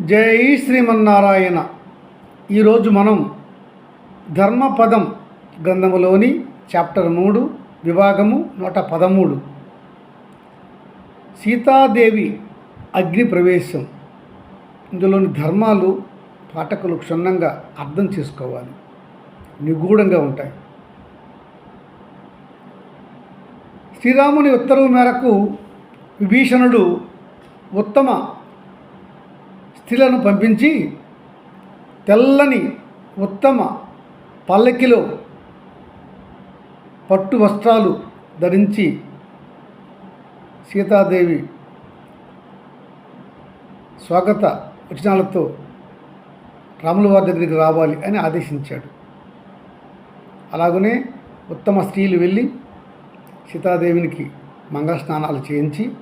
జై శ్రీమన్నారాయణ. ఈరోజు మనం ధర్మపదం గ్రంథములోని చాప్టర్ మూడు విభాగము నూట పదమూడు. సీతాదేవి అగ్ని ప్రవేశం. ఇందులోని ధర్మాలు పాఠకులు క్షుణ్ణంగా అర్థం చేసుకోవాలి. నిగూఢంగా ఉంటాయి. శ్రీరాముని ఉత్తర్వు మేరకు విభీషణుడు ఉత్తమ స్త్రీలను పంపించి తెల్లని ఉత్తమ పల్లకిలో పట్టు వస్త్రాలు ధరించి సీతాదేవి స్వాగత వచనాలతో రాముల వారి దగ్గరికి రావాలి అని ఆదేశించాడు. అలాగనే ఉత్తమ స్త్రీలు వెళ్ళి సీతాదేవినికి మంగళ స్నానాలు చేయించి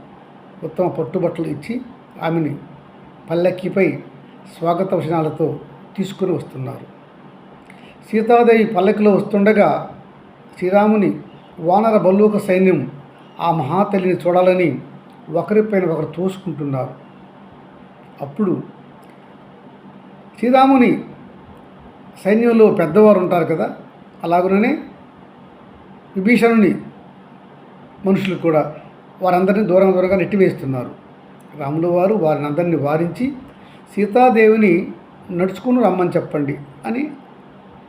ఉత్తమ పట్టుబట్టలు ఇచ్చి ఆమెని పల్లక్కిపై స్వాగత వచనాలతో తీసుకుని వస్తున్నారు. సీతాదేవి పల్లకిలో వస్తుండగా శ్రీరాముని వానర బల్లూక సైన్యం ఆ మహాతల్లిని చూడాలని ఒకరిపైన ఒకరు తోసుకుంటున్నారు. అప్పుడు శ్రీరాముని సైన్యంలో పెద్దవారు ఉంటారు కదా అలాగనే విభీషణుని మనుషులు కూడా వారందరినీ దూరం దూరంగా నెట్టివేస్తున్నారు. రాముల వారు వారిని అందరిని వారించి సీతాదేవిని నడుచుకుని రమ్మని చెప్పండి అని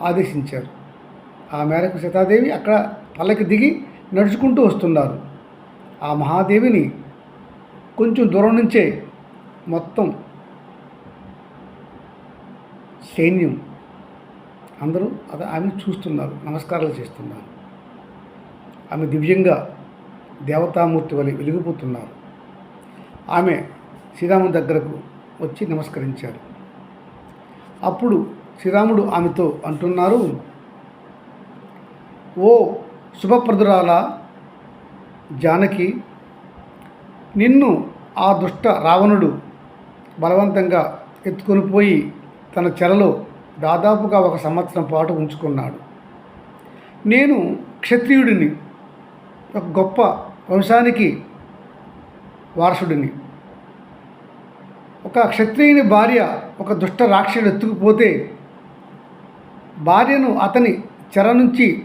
ఆదేశించారు. ఆ మేరకు సీతాదేవి అక్కడ పల్లకి దిగి నడుచుకుంటూ వస్తున్నారు. ఆ మహాదేవిని కొంచెం దూరం నుంచే మొత్తం సైన్యం అందరూ అది ఆమెను చూస్తున్నారు నమస్కారాలు చేస్తున్నారు. ఆమె దివ్యంగా దేవతామూర్తి వలె వెలిగిపోతున్నారు. ఆమె శ్రీరాముడి దగ్గరకు వచ్చి నమస్కరించారు. అప్పుడు శ్రీరాముడు ఆమెతో అంటున్నారు ఓ శుభప్రదురాల జానకి నిన్ను ఆ దుష్ట రావణుడు బలవంతంగా ఎత్తుకొని పోయి తన చెరలో దాదాపుగా ఒక సంవత్సరం పాటు ఉంచుకున్నాడు. నేను క్షత్రియుడిని ఒక గొప్ప వంశానికి వారసుడిని. ఒక క్షత్రియుని భార్య ఒక దుష్ట రాక్షసుడు ఎత్తుకుపోతే భార్యను అతని చెర నుంచి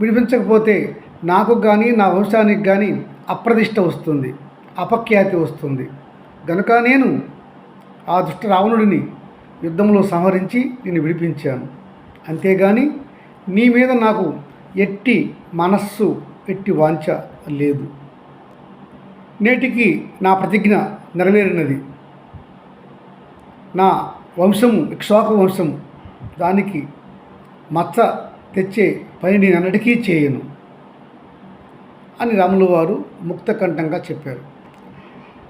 విడిపించకపోతే నాకు కానీ నా వంశానికి కానీ అప్రదిష్ట వస్తుంది అపఖ్యాతి వస్తుంది. గనుక నేను ఆ దుష్ట రావణుడిని యుద్ధంలో సంహరించి నేను విడిపించాను. అంతేగాని నీ మీద నాకు ఎట్టి మనస్సు ఎట్టి వాంఛ లేదు. నేటికి నా ప్రతిజ్ఞ నెరవేరినది. నా వంశము ఇక్ష్వాకు వంశము దానికి మచ్చ తెచ్చే పని నేను అన్నటికీ చేయను అని రాముల వారు ముక్తకంఠంగా చెప్పారు.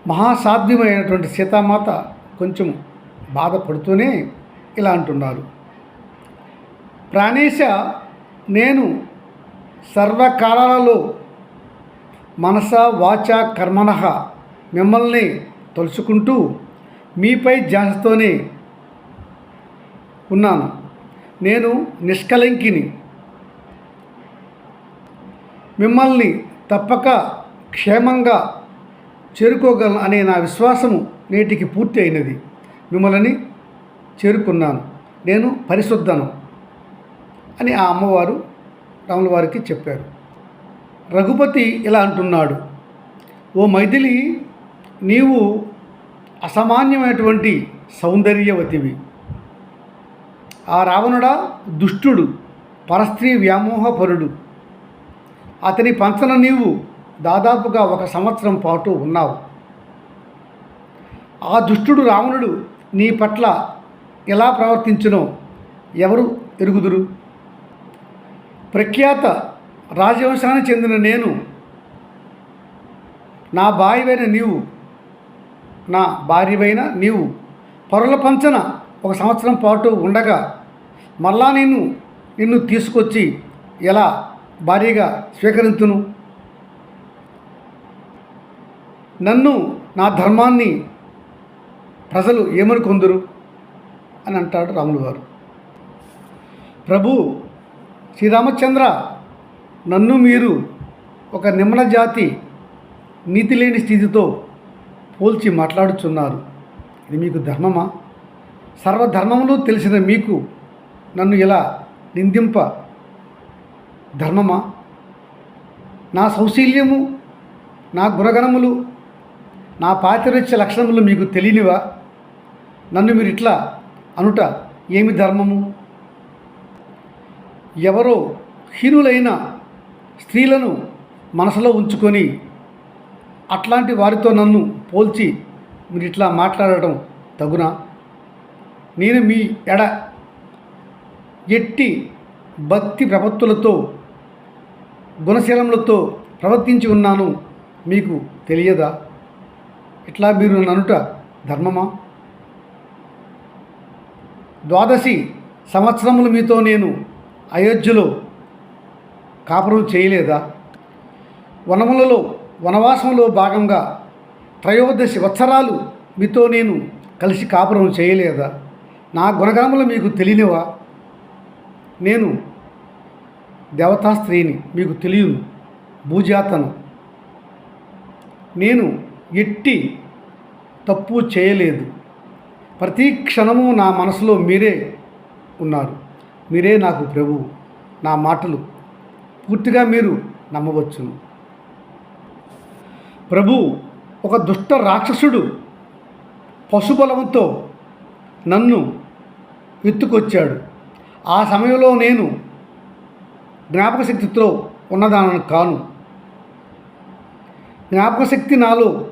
మహాసాధ్యమైనటువంటి సీతామాత కొంచెం బాధపడుతూనే ఇలా అంటున్నారు. ప్రాణేశ నేను సర్వకాలాలలో మనస వాచ కర్మణ మిమ్మల్ని తలుచుకుంటూ మీపై ధ్యాసతోనే ఉన్నాను. నేను నిష్కలంకిని మిమ్మల్ని తప్పక క్షేమంగా చేరుకోగలను అనే నా విశ్వాసము నేటికి పూర్తి అయినది. మిమ్మల్ని చేరుకున్నాను. నేను పరిశుద్ధను అని ఆ అమ్మవారు రాముల వారికి చెప్పారు. రఘుపతి ఇలా అంటున్నాడు ఓ మైథిలి నీవు అసామాన్యమైనటువంటి సౌందర్యవతివి. ఆ రావణుడా దుష్టుడు పరస్త్రీ వ్యామోహపరుడు. అతని పంచన నీవు దాదాపుగా ఒక సంవత్సరం పాటు ఉన్నావు. ఆ దుష్టుడు రావణుడు నీ పట్ల ఎలా ప్రవర్తించునో ఎవరు ఎరుగుదురు? ప్రఖ్యాత రాజవంశానికి చెందిన నేను నా భార్యవైన నీవు నా భార్యవైన నీవు పరుల పంచన ఒక సంవత్సరం పాటు ఉండగా మళ్ళా నేను నిన్ను తీసుకొచ్చి ఎలా భార్యగా స్వీకరించును నన్ను నా ధర్మాన్ని ప్రజలు ఏమనుకొందురు అని అంటాడు రాములు గారు ప్రభు శ్రీరామచంద్ర నన్ను మీరు ఒక నిమ్మల జాతి నీతి లేని స్థితితో పోల్చి మాట్లాడుచున్నారు. ఇది మీకు ధర్మమా? సర్వధర్మములు తెలిసిన మీకు నన్ను ఇలా నిందింప ధర్మమా? నా సౌశీల్యము నా గుణగణములు నా పాతిరత్య లక్షణములు మీకు తెలియనివా? నన్ను మీరు ఇట్లా అనుట ఏమి ధర్మము? ఎవరో హీనులైన స్త్రీలను మనసులో ఉంచుకొని అట్లాంటి వారితో నన్ను పోల్చి మీరు ఇట్లా మాట్లాడటం తగునా? నేను మీ ఎడ ఎట్టి భక్తి ప్రపత్తులతో గుణశీలములతో ప్రవర్తించి ఉన్నాను మీకు తెలియదా? ఇట్లా మీరు ననుట ధర్మమా? ద్వాదశి సంవత్సరములు మీతో నేను అయోధ్యలో కాపురం చేయలేదా? వనములలో వనవాసంలో భాగంగా త్రయోదశి వత్సరాలు మీతో నేను కలిసి కాపురం చేయలేదా? నా గుణగణములు మీకు తెలియనివా? నేను దేవతా స్త్రీని మీకు తెలియను భూజాతను. నేను ఎట్టి తప్పు చేయలేదు. ప్రతి క్షణము నా మనసులో మీరే ఉన్నారు. మీరే నాకు ప్రభువు నా మాటలు. పూర్తిగా మీరు నమ్మవచ్చును. ప్రభు ఒక దుష్ట రాక్షసుడు పశుబలంతో నన్ను ఎత్తుకొచ్చాడు. ఆ సమయంలో నేను జ్ఞాపక శక్తితో ఉన్నదానను కాను. జ్ఞాపక శక్తి నాలో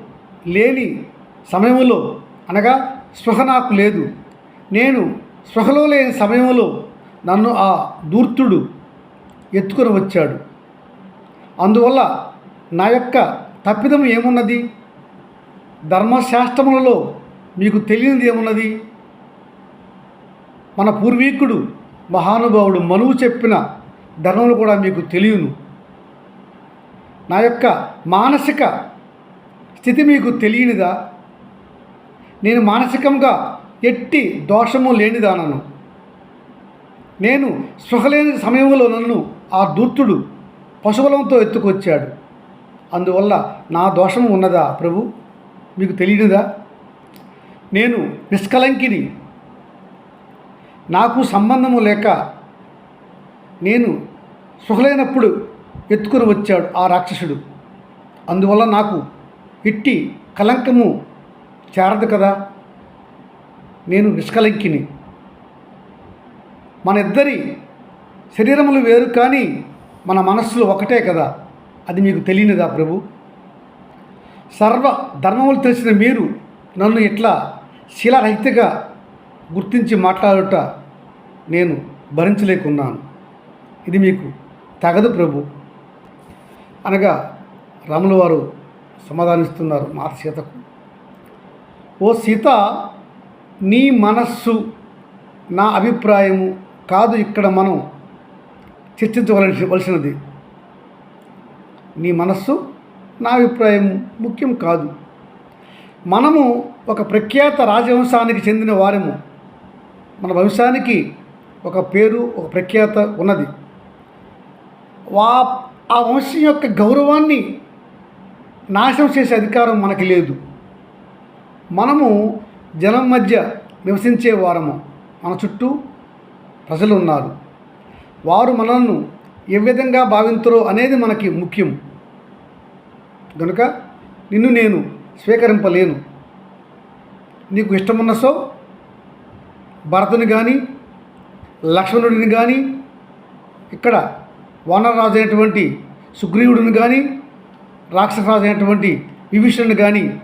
లేని సమయంలో అనగా స్పృహ నాకు లేదు. నేను స్పృహలో లేని సమయంలో నన్ను ఆ దూర్తుడు ఎత్తుకొని వచ్చాడు. అందువల్ల నా యొక్క తప్పిదం ఏమున్నది? ధర్మశాస్త్రములలో మీకు తెలియనిది ఏమున్నది? మన పూర్వీకుడు మహానుభావుడు మనువు చెప్పిన ధర్మములు కూడా మీకు తెలియను. నా యొక్క మానసిక స్థితి మీకు తెలియనిదా? నేను మానసికంగా ఎట్టి దోషము లేనిదానను. నేను సుఖలేని సమయంలో నన్ను ఆ దూర్తుడు పశుబలంతో ఎత్తుకొచ్చాడు. అందువల్ల నా దోషము ఉన్నదా ప్రభు? మీకు తెలియనిదా? నేను నిష్కలంకిని నాకు సంబంధము లేక నేను సుఖలేనప్పుడు ఎత్తుకొని వచ్చాడు ఆ రాక్షసుడు. అందువల్ల నాకు ఇట్టి కలంకము చేరదు కదా? నేను నిష్కలంకిని మన ఇద్దరి శరీరములు వేరు కానీ మన మనస్సులు ఒకటే కదా? అది మీకు తెలియనిదా ప్రభు? సర్వ ధర్మములు తెలిసిన మీరు నన్ను ఇట్లా శిలారహితగా గుర్తించి మాట్లాడుట నేను భరించలేకున్నాను. ఇది మీకు తగదు ప్రభు. అనగా రాముల వారు సమాధానిస్తున్నారు మా సీతకు. ఓ సీత నీ మనస్సు నా అభిప్రాయము కాదు ఇక్కడ మనం చర్చించవలసినది నీ మనస్సు నా అభిప్రాయం ముఖ్యం కాదు. మనము ఒక ప్రఖ్యాత రాజవంశానికి చెందిన వారము. మన వంశానికి ఒక పేరు ఒక ప్రఖ్యాత ఉన్నది. వా ఆ వంశం యొక్క గౌరవాన్ని నాశనం చేసే అధికారం మనకి లేదు. మనము జనం మధ్య నివసించే వారము. మన చుట్టూ ప్రజలు ఉన్నారు వారు మనల్ని ఏ విధంగా భావించరో అనేది మనకి ముఖ్యం. కనుక నిన్ను నేను స్వీకరింపలేను. నీకు ఇష్టమున్న సో భరతుని కానీ లక్ష్మణుడిని కానీ ఇక్కడ వానరరాజు అయినటువంటి సుగ్రీవుడిని కానీ రాక్షసరాజు అయినటువంటి విభీషణుని కానీ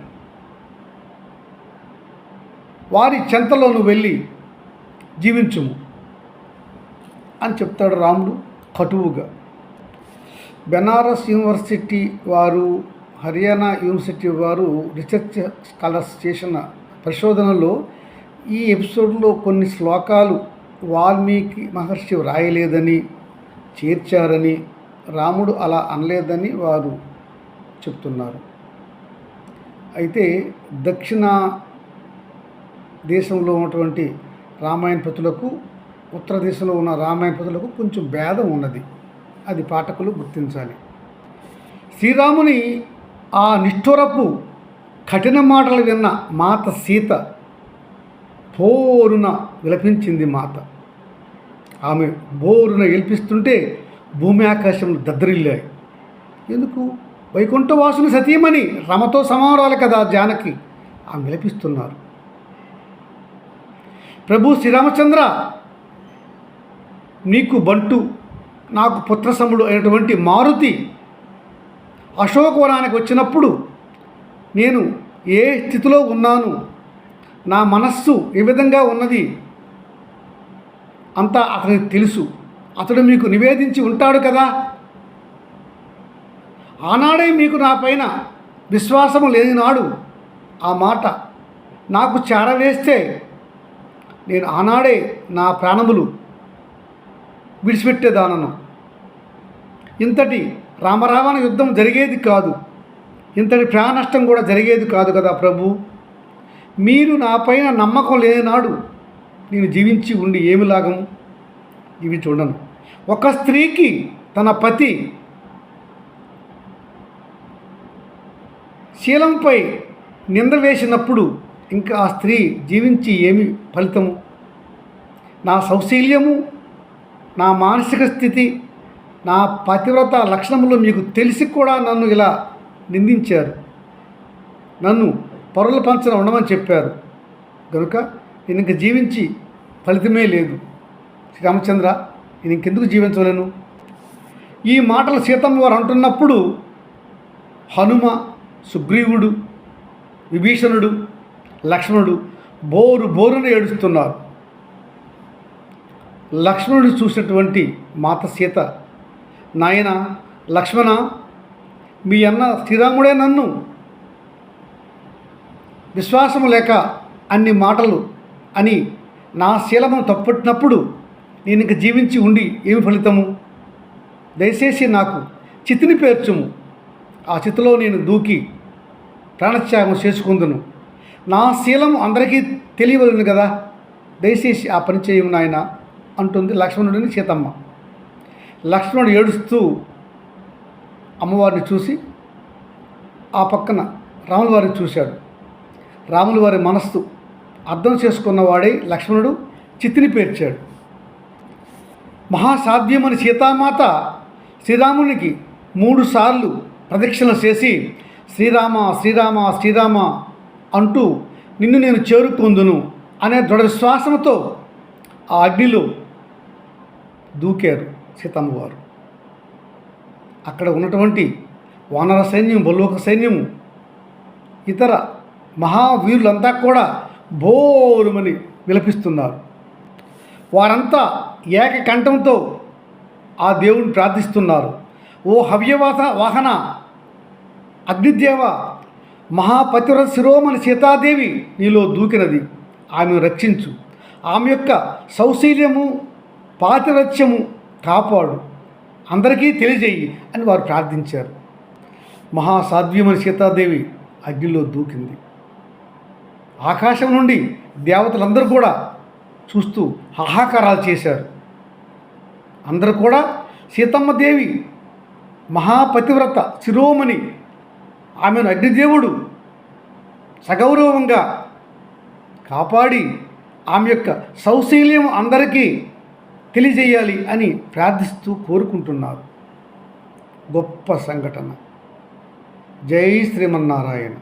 వారి చెంతలో నువ్వు వెళ్ళి జీవించుము. అని చెప్తాడు రాముడు కటువుగా. బెనారస్ యూనివర్సిటీ వారు హర్యానా యూనివర్సిటీ వారు రీసెర్చ్ స్కాలర్స్ చేసిన పరిశోధనలో ఈ ఎపిసోడ్లో కొన్ని శ్లోకాలు వాల్మీకి మహర్షి వ్రాయలేదని చేర్చారని రాముడు అలా అనలేదని వారు చెప్తున్నారు. అయితే దక్షిణ దేశంలో ఉన్నటువంటి రామాయణ పతులకు ఉత్తర దేశంలో ఉన్న రామాయపదులకు కొంచెం భేదం ఉన్నది. అది పాఠకులు గుర్తించాలి. శ్రీరాముని ఆ నిష్ఠురపు కఠిన మాటలు విన్న మాత సీత పోరున విలపించింది మాత. ఆమె బోరున గెలిపిస్తుంటే భూమి ఆకాశంలో దద్దరిల్లాయి. ఎందుకు? వైకుంఠవాసుని సతీమణి రమతో సమానరాలు కదా జానకి. ఆమె విలపిస్తున్నారు. ప్రభు శ్రీరామచంద్ర నీకు బంటు నాకు పుత్రసముడు అయినటువంటి మారుతి అశోకవనానికి వచ్చినప్పుడు నేను ఏ స్థితిలో ఉన్నాను? నా మనస్సు ఏ విధంగా ఉన్నది? అంతా అతనికి తెలుసు. అతడు మీకు నివేదించి ఉంటాడు కదా? ఆనాడే మీకు నా పైన విశ్వాసము లేని నాడు ఆ మాట నాకు చేరవేస్తే నేను ఆనాడే నా ప్రాణములు విడిచిపెట్టేదానను ఇంతటి రామరావణ యుద్ధం జరిగేది కాదు. ఇంతటి ప్రాణనష్టం కూడా జరిగేది కాదు కదా ప్రభు. మీరు నాపైన నమ్మకం లేనినాడు నేను జీవించి ఉండి ఏమి లాగము? ఇవి చూడను. ఒక స్త్రీకి తన పతి శీలంపై నింద వేసినప్పుడు ఇంకా ఆ స్త్రీ జీవించి ఏమి ఫలితము? నా సౌశీల్యము నా మానసిక స్థితి నా పతివ్రత లక్షణములు మీకు తెలిసి కూడా నన్ను ఇలా నిందించారు. నన్ను పొరలు పంచన ఉండమని చెప్పారు. కనుక నేను ఇంక జీవించి ఫలితమే లేదు. శ్రీరామచంద్ర నేను ఇంకెందుకు జీవించలేను? ఈ మాటలు సీతమ్మ వారు అంటున్నప్పుడు హనుమ సుగ్రీవుడు విభీషణుడు లక్ష్మణుడు బోరు బోరున ఏడుస్తున్నారు. లక్ష్మణుడు చూసినటువంటి మాత సీత నాయన లక్ష్మణ మీ అన్న శ్రీరాముడే నన్ను. విశ్వాసము లేక అన్ని మాటలు అని నా శీలము తప్పట్టినప్పుడు నేను ఇంక జీవించి ఉండి ఏమి ఫలితము? దయచేసి నాకు చితిని పేర్చుము. ఆ చితిలో నేను దూకి ప్రాణత్యాగం చేసుకుందును. నా శీలము అందరికీ తెలియవలను కదా. దయచేసి ఆ పని చేయము నాయన. అంటుంది లక్ష్మణుడిని సీతమ్మ. లక్ష్మణుడు ఏడుస్తూ అమ్మవారిని చూసి ఆ పక్కన రాముల వారిని చూశాడు. రాముల వారి మనస్సు అర్థం చేసుకున్నవాడై లక్ష్మణుడు చిత్తిని పేర్చాడు. మహాసాధ్యమని సీతామాత శ్రీరామునికి మూడు సార్లు ప్రదక్షిణలు చేసి శ్రీరామ శ్రీరామ శ్రీరామ అంటూ నిన్ను నేను చేరుకుందును అనే దృఢ విశ్వాసంతో ఆ అగ్నిలో దూకారు సీతమ్మ వారు అక్కడ ఉన్నటువంటి వానర సైన్యం బలోక సైన్యము ఇతర మహావీరులంతా కూడా బోరుమని విలపిస్తున్నారు. వారంతా ఏకకంఠంతో ఆ దేవుని ప్రార్థిస్తున్నారు. ఓ హవ్యవాస వాహన అగ్నిదేవ మహాపతిర శిరోమణి సీతాదేవి నీలో దూకినది. ఆమెను రక్షించు. ఆమె యొక్క సౌశీల్యము పాతిరత్యము కాపాడు. అందరికీ తెలియజేయి అని వారు ప్రార్థించారు. మహాసాధ్యమని సీతాదేవి అగ్నిలో దూకింది. ఆకాశం నుండి దేవతలందరూ కూడా చూస్తూ హాహాకారాలు చేశారు. అందరూ కూడా సీతమ్మ దేవి మహాపతివ్రత శిరోమణి ఆమెను అగ్నిదేవుడు సగౌరవంగా కాపాడి ఆమె యొక్క సౌశీల్యం అందరికీ తెలియజేయాలి అని ప్రార్థిస్తూ కోరుకుంటున్నారు. గొప్ప సంఘటన. జై శ్రీమన్నారాయణ.